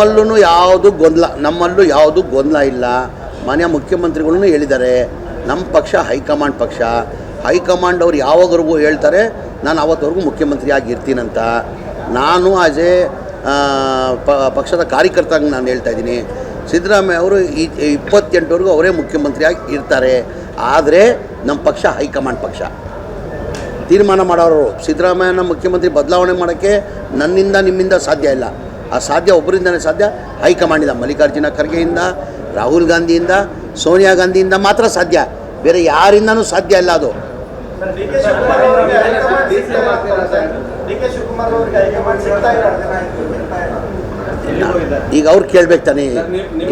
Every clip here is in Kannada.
ನಮ್ಮಲ್ಲೂ ಯಾವುದು ಗೊಂದಲ, ನಮ್ಮಲ್ಲೂ ಯಾವುದು ಗೊಂದಲ ಇಲ್ಲ. ಮಾನ್ಯ ಮುಖ್ಯಮಂತ್ರಿಗಳೂ ಹೇಳಿದ್ದಾರೆ ನಮ್ಮ ಪಕ್ಷ ಹೈಕಮಾಂಡ್ ಪಕ್ಷ. ಹೈಕಮಾಂಡ್ ಅವ್ರು ಯಾವಾಗವರೆಗೂ ಹೇಳ್ತಾರೆ, ನಾನು ಅವತ್ತವರೆಗೂ ಮುಖ್ಯಮಂತ್ರಿ ಆಗಿರ್ತೀನಂತ. ನಾನು ಆಸ್ ಎ ಪಕ್ಷದ ಕಾರ್ಯಕರ್ತ ನಾನು ಹೇಳ್ತಾ ಇದ್ದೀನಿ. ಸಿದ್ದರಾಮಯ್ಯ ಅವರು ಈ ಇಪ್ಪತ್ತೆಂಟವರೆಗೂ ಅವರೇ ಮುಖ್ಯಮಂತ್ರಿಯಾಗಿ ಇರ್ತಾರೆ. ಆದರೆ ನಮ್ಮ ಪಕ್ಷ ಹೈಕಮಾಂಡ್ ಪಕ್ಷ. ತೀರ್ಮಾನ ಮಾಡೋರು ಸಿದ್ದರಾಮಯ್ಯನ ಮುಖ್ಯಮಂತ್ರಿ ಬದಲಾವಣೆ ಮಾಡೋಕ್ಕೆ ನನ್ನಿಂದ ನಿಮ್ಮಿಂದ ಸಾಧ್ಯ ಇಲ್ಲ. ಆ ಸಾಧ್ಯ ಒಬ್ಬರಿಂದನೇ ಸಾಧ್ಯ. ಹೈಕಮಾಂಡಿಂದ ಮಲ್ಲಿಕಾರ್ಜುನ ಖರ್ಗೆಯಿಂದ ರಾಹುಲ್ ಗಾಂಧಿಯಿಂದ ಸೋನಿಯಾ ಗಾಂಧಿಯಿಂದ ಮಾತ್ರ ಸಾಧ್ಯ. ಬೇರೆ ಯಾರಿಂದನೂ ಸಾಧ್ಯ ಇಲ್ಲ ಅದು. ಈಗ ಅವ್ರು ಕೇಳ್ಬೇಕು ತಾನೇ.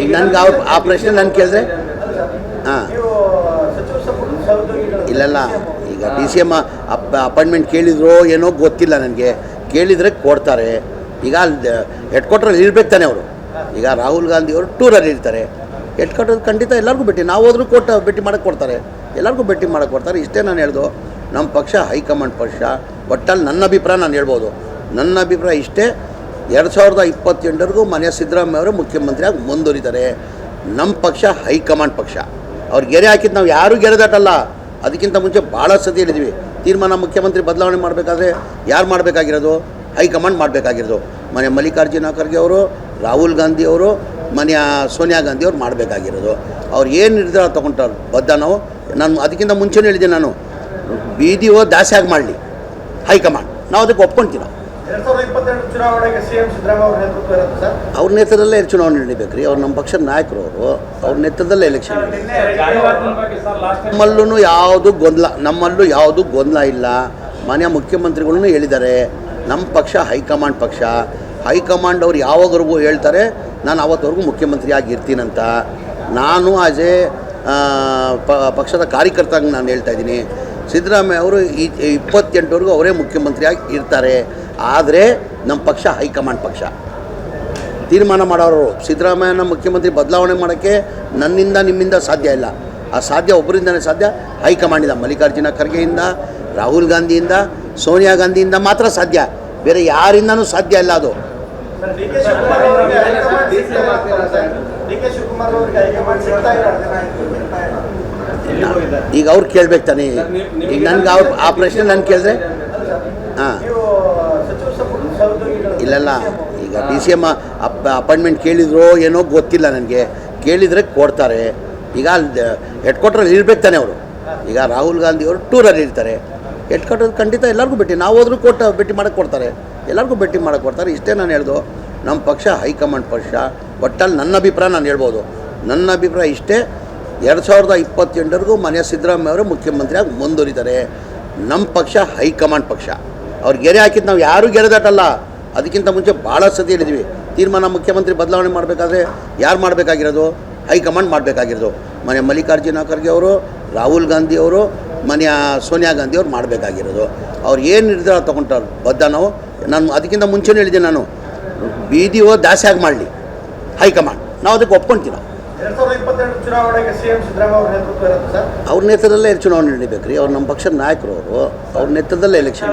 ಈಗ ನನ್ಗೆ ಅವ್ರು ಆ ಪ್ರಶ್ನೆ ನಾನು ಕೇಳಿದ್ರೆ? ಹಾಂ. ಇಲ್ಲಲ್ಲ ಈಗ ಡಿ ಸಿ ಎಂ ಅಪ್ ಅಪಾಯಿಂಟ್ಮೆಂಟ್ ಕೇಳಿದ್ರೋ ಏನೋ ಗೊತ್ತಿಲ್ಲ ನನಗೆ. ಕೇಳಿದರೆ ಕೊಡ್ತಾರೆ. ಈಗ ಹೆಡ್ ಕ್ವಾರ್ಟ್ರಲ್ಲಿ ಇರ್ಬೇಕು ತಾನೆ ಅವರು. ಈಗ ರಾಹುಲ್ ಗಾಂಧಿ ಅವರು ಟೂರಲ್ಲಿ ಇರ್ತಾರೆ ಹೆಡ್ ಕ್ವಾರ್ಟರ್ ಖಂಡಿತ ಎಲ್ಲರಿಗೂ ಭೇಟಿ, ನಾವು ಹೋದ್ರೂ ಕೊಟ್ಟು ಭೇಟಿ ಮಾಡೋಕ್ಕೆ ಕೊಡ್ತಾರೆ. ಎಲ್ಲರಿಗೂ ಭೇಟಿ ಮಾಡಕ್ಕೆ ಕೊಡ್ತಾರೆ. ಇಷ್ಟೇ ನಾನು ಹೇಳ್ದು ನಮ್ಮ ಪಕ್ಷ, ಹೈಕಮಾಂಡ್ ಪಕ್ಷ ಒಟ್ಟಲ್ಲಿ ನನ್ನ ಅಭಿಪ್ರಾಯ ನಾನು ಹೇಳ್ಬೋದು. ನನ್ನ ಅಭಿಪ್ರಾಯ ಇಷ್ಟೇ, ಎರಡು ಸಾವಿರದ ಇಪ್ಪತ್ತೆಂಟರಿಗೂ ಮನೆಯ ಸಿದ್ದರಾಮಯ್ಯ ಅವರು ಮುಖ್ಯಮಂತ್ರಿಯಾಗಿ ಮುಂದುವರಿತಾರೆ. ನಮ್ಮ ಪಕ್ಷ, ಹೈಕಮಾಂಡ್ ಪಕ್ಷ. ಅವ್ರು ಗೆರೆ ಹಾಕಿದ್ದು ನಾವು ಯಾರೂ ಗೆರೆದಾಟಲ್ಲ ಅದಕ್ಕಿಂತ ಮುಂಚೆ ಭಾಳ ಸತಿ ಹೇಳಿದ್ವಿ ತೀರ್ಮಾನ ಮುಖ್ಯಮಂತ್ರಿ ಬದಲಾವಣೆ ಮಾಡಬೇಕಾದ್ರೆ ಯಾರು ಮಾಡಬೇಕಾಗಿರೋದು? ಹೈಕಮಾಂಡ್ ಮಾಡಬೇಕಾಗಿರೋದು. ಮನೆ ಮಲ್ಲಿಕಾರ್ಜುನ ಖರ್ಗೆ ಅವರು ರಾಹುಲ್ ಗಾಂಧಿ ಅವರು ಮನೆಯ ಸೋನಿಯಾ ಗಾಂಧಿ ಅವ್ರು ಮಾಡಬೇಕಾಗಿರೋದು. ಅವ್ರು ಏನು ನಿರ್ಧಾರ ತೊಗೊಂಡ್ರು? ಬದ್ಧ ನಾವು? ನಾನು ಅದಕ್ಕಿಂತ ಮುಂಚೆನೇ ಹೇಳಿದ್ದೆ ನಾನು. ಬೀದಿ ಹೋಗಿ ದಾಸಿಯಾಗಿ ಮಾಡಲಿ. ಹೈಕಮಾಂಡ್ ನಾವು ಅದಕ್ಕೆ ನಾವು ಸರ್? ಅವ್ರ ನೇತೃತ್ವದಲ್ಲೇ ಚುನಾವಣೆ ನಡೀಬೇಕ್ರಿ ರೀ. ಅವ್ರು ನಮ್ಮ ಪಕ್ಷದ ನಾಯಕರು ಅವರು. ಅವ್ರ ನೇತೃತ್ವದಲ್ಲೇ ಎಲೆಕ್ಷನ್ ನಮ್ಮಲ್ಲೂ ಯಾವುದು ಗೊಂದಲ ನಮ್ಮಲ್ಲೂ ಯಾವುದು ಗೊಂದಲ ಇಲ್ಲ. ಮಾನ್ಯ ಮುಖ್ಯಮಂತ್ರಿಗಳೂ ಹೇಳಿದ್ದಾರೆ. ನಮ್ಮ ಪಕ್ಷ, ಹೈಕಮಾಂಡ್ ಪಕ್ಷ. ಹೈಕಮಾಂಡ್ ಅವ್ರು ಯಾವಾಗವರೆಗೂ ಹೇಳ್ತಾರೆ, ನಾನು ಅವತ್ತವರೆಗೂ ಮುಖ್ಯಮಂತ್ರಿ ಆಗಿರ್ತೀನಂತ ನಾನು ಆಸ್ ಎ ಪಕ್ಷದ ಕಾರ್ಯಕರ್ತ ನಾನು ಹೇಳ್ತಾ ಇದ್ದೀನಿ. ಸಿದ್ದರಾಮಯ್ಯ ಅವರು ಈ ಇಪ್ಪತ್ತೆಂಟವರೆಗೂ ಅವರೇ ಮುಖ್ಯಮಂತ್ರಿಯಾಗಿ ಇರ್ತಾರೆ. ಆದರೆ ನಮ್ಮ ಪಕ್ಷ ಹೈಕಮಾಂಡ್ ಪಕ್ಷ. ತೀರ್ಮಾನ ಮಾಡೋರು ಸಿದ್ದರಾಮಯ್ಯನ ಮುಖ್ಯಮಂತ್ರಿ ಬದಲಾವಣೆ ಮಾಡೋಕ್ಕೆ ನನ್ನಿಂದ ನಿಮ್ಮಿಂದ ಸಾಧ್ಯ ಇಲ್ಲ. ಆ ಸಾಧ್ಯ ಒಬ್ಬರಿಂದನೇ ಸಾಧ್ಯ. ಹೈಕಮಾಂಡಿಂದ ಮಲ್ಲಿಕಾರ್ಜುನ ಖರ್ಗೆಯಿಂದ, ರಾಹುಲ್ ಗಾಂಧಿಯಿಂದ ಸೋನಿಯಾ ಗಾಂಧಿಯಿಂದ ಮಾತ್ರ ಸಾಧ್ಯ. ಬೇರೆ ಯಾರಿಂದನೂ ಸಾಧ್ಯ ಇಲ್ಲ ಅದು. ಈಗ ಅವ್ರು ಕೇಳ್ಬೇಕು ತಾನೇ. ಈಗ ನನ್ಗೆ ಅವ್ರು ಆ ಪ್ರಶ್ನೆ ನಾನು ಕೇಳಿದ್ರೆ? ಹಾಂ. ಇಲ್ಲಲ್ಲ ಈಗ ಡಿ ಸಿ ಎಂ ಅಪ್ ಅಪಾಯಿಂಟ್ಮೆಂಟ್ ಕೇಳಿದ್ರೋ ಏನೋ ಗೊತ್ತಿಲ್ಲ ನನಗೆ. ಕೇಳಿದರೆ ಕೊಡ್ತಾರೆ. ಈಗ ಅಲ್ಲಿ ಹೆಡ್ ಕ್ವಾರ್ಟ್ರಲ್ಲಿ ಇರ್ಬೇಕು ತಾನೆ ಅವರು. ಈಗ ರಾಹುಲ್ ಗಾಂಧಿ ಅವರು ಟೂರಲ್ಲಿ ಇರ್ತಾರೆ. ಹೆಡ್ ಕಟ್ಟೋದು ಖಂಡಿತ ಎಲ್ಲರಿಗೂ ಭೇಟಿ. ನಾವು ಹೋದ್ರೂ ಕೊಟ್ಟು ಭೇಟಿ ಮಾಡಕ್ಕೆ ಕೊಡ್ತಾರೆ. ಎಲ್ಲರಿಗೂ ಭೇಟಿ ಮಾಡಕ್ಕೆ ಕೊಡ್ತಾರೆ. ಇಷ್ಟೇ ನಾನು ಹೇಳ್ದು ನಮ್ಮ ಪಕ್ಷ, ಹೈಕಮಾಂಡ್ ಪಕ್ಷ ಒಟ್ಟಲ್ಲಿ ನನ್ನ ಅಭಿಪ್ರಾಯ ನಾನು ಹೇಳ್ಬೋದು. ನನ್ನ ಅಭಿಪ್ರಾಯ ಇಷ್ಟೇ, ಎರಡು ಸಾವಿರದ ಇಪ್ಪತ್ತೆಂಟರಿಗೂ ಮನೆಯ ಸಿದ್ದರಾಮಯ್ಯ ಅವರು ಮುಖ್ಯಮಂತ್ರಿಯಾಗಿ ಮುಂದುವರಿತಾರೆ. ನಮ್ಮ ಪಕ್ಷ, ಹೈಕಮಾಂಡ್ ಪಕ್ಷ. ಅವ್ರು ಗೆರೆ ಹಾಕಿದ್ದು ನಾವು ಯಾರೂ ಗೆರೆದಾಟಲ್ಲ. ಅದಕ್ಕಿಂತ ಮುಂಚೆ ಭಾಳ ಸತಿ ಹೇಳಿದ್ವಿ. ತೀರ್ಮಾನ ಮುಖ್ಯಮಂತ್ರಿ ಬದಲಾವಣೆ ಮಾಡಬೇಕಾದ್ರೆ ಯಾರು ಮಾಡಬೇಕಾಗಿರೋದು? ಹೈಕಮಾಂಡ್ ಮಾಡಬೇಕಾಗಿರೋದು. ಮನೆ ಮಲ್ಲಿಕಾರ್ಜುನ ಖರ್ಗೆ ಅವರು, ರಾಹುಲ್ ಗಾಂಧಿ ಅವರು ಮನೆಯ ಸೋನಿಯಾ ಗಾಂಧಿ ಅವ್ರು ಮಾಡಬೇಕಾಗಿರೋದು. ಅವ್ರು ಏನು ನಿರ್ಧಾರ ತೊಗೊಂಡ್ರು ಬದ್ಧ ನಾವು? ನಾನು ಅದಕ್ಕಿಂತ ಮುಂಚೆನೇ ಹೇಳಿದ್ದೆ ನಾನು ಬೀದಿ ಹೋದ ದಾಸಿಯಾಗಿ ಮಾಡಲಿ ಹೈಕಮಾಂಡ್. ನಾವು ಅದಕ್ಕೆ ಒಪ್ಕೊಂತೀವಿ. ನಾವು ಎರಡ್ ಸಾವಿರದ ಇಪ್ಪತ್ತೆರಡು ಚುನಾವಣೆಗೆ ಸಿಎಂ ಸಿದ್ದರಾಮಯ್ಯ ನೇತೃತ್ವ ಇರುತ್ತೆ ಸರ್? ಅವ್ರ ನೇತೃತ್ವದಲ್ಲೇ ಚುನಾವಣೆ ನಡೀಬೇಕ್ರಿ. ರೀ ಅವ್ರು ನಮ್ಮ ಪಕ್ಷದ ನಾಯಕರು ಅವರು. ಅವ್ರ ನೇತೃತ್ವದಲ್ಲೇ ಎಲೆಕ್ಷನ್